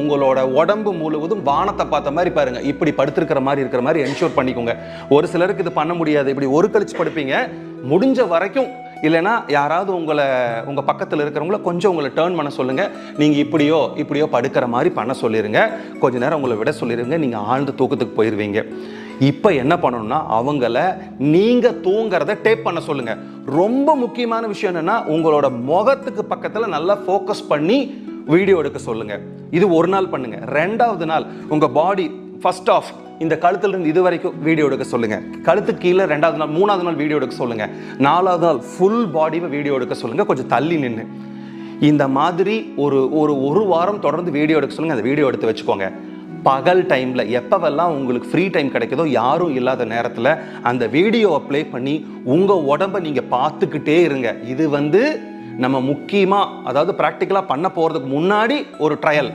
உங்களோட உடம்பு முழுவதும் வானத்தை பார்த்த மாதிரி பாருங்க. இப்படி படுத்திருக்கிற மாதிரி இருக்கிற மாதிரி என்ஷூர் பண்ணிக்கோங்க. ஒரு சிலருக்கு இது பண்ண முடியாது. இப்படி ஒரு கழிச்சு படுப்பீங்க. முடிஞ்ச வரைக்கும் இல்லைன்னா யாராவது உங்களை உங்கள் பக்கத்தில் இருக்கிறவங்கள கொஞ்சம் உங்களை டேர்ன் பண்ண சொல்லுங்கள் நீங்கள் இப்படியோ இப்படியோ படுக்கிற மாதிரி பண்ண சொல்லிடுங்க கொஞ்ச நேரம் உங்களை விட சொல்லிடுங்க நீங்கள் ஆழ்ந்த தூக்கத்துக்கு போயிடுவீங்க இப்போ என்ன பண்ணணும்னா அவங்கள நீங்கள் தூங்குறத டேப் பண்ண சொல்லுங்கள் ரொம்ப முக்கியமான விஷயம் என்னென்னா உங்களோட முகத்துக்கு பக்கத்தில் நல்லா ஃபோக்கஸ் பண்ணி வீடியோ எடுக்க சொல்லுங்கள் இது ஒரு நாள் பண்ணுங்க. ரெண்டாவது நாள் உங்க பாடி ஃபர்ஸ்ட் ஆஃப் இந்த கழுத்துல இருந்து இது வரைக்கும் வீடியோ எடுக்க சொல்லுங்க. கழுத்து கீழே ரெண்டாவது நாள் மூணாவது நாள் வீடியோ எடுக்க சொல்லுங்க. நாலாவது நாள் ஃபுல் பாடியை வீடியோ எடுக்க சொல்லுங்க. கொஞ்சம் தள்ளி நின்று இந்த மாதிரி ஒரு ஒரு ஒரு வாரம் தொடர்ந்து வீடியோ எடுக்க சொல்லுங்க. அந்த வீடியோ எடுத்து வச்சுக்கோங்க. பகல் டைமில் எப்பவெல்லாம் உங்களுக்கு ஃப்ரீ டைம் கிடைக்குதோ யாரும் இல்லாத நேரத்தில் அந்த வீடியோவை ப்ளே பண்ணி உங்கள் உடம்ப நீங்கள் பார்த்துக்கிட்டே இருங்க. இது வந்து நம்ம முக்கியமாக அதாவது ப்ராக்டிக்கலாக பண்ண போகிறதுக்கு முன்னாடி ஒரு ட்ரையல்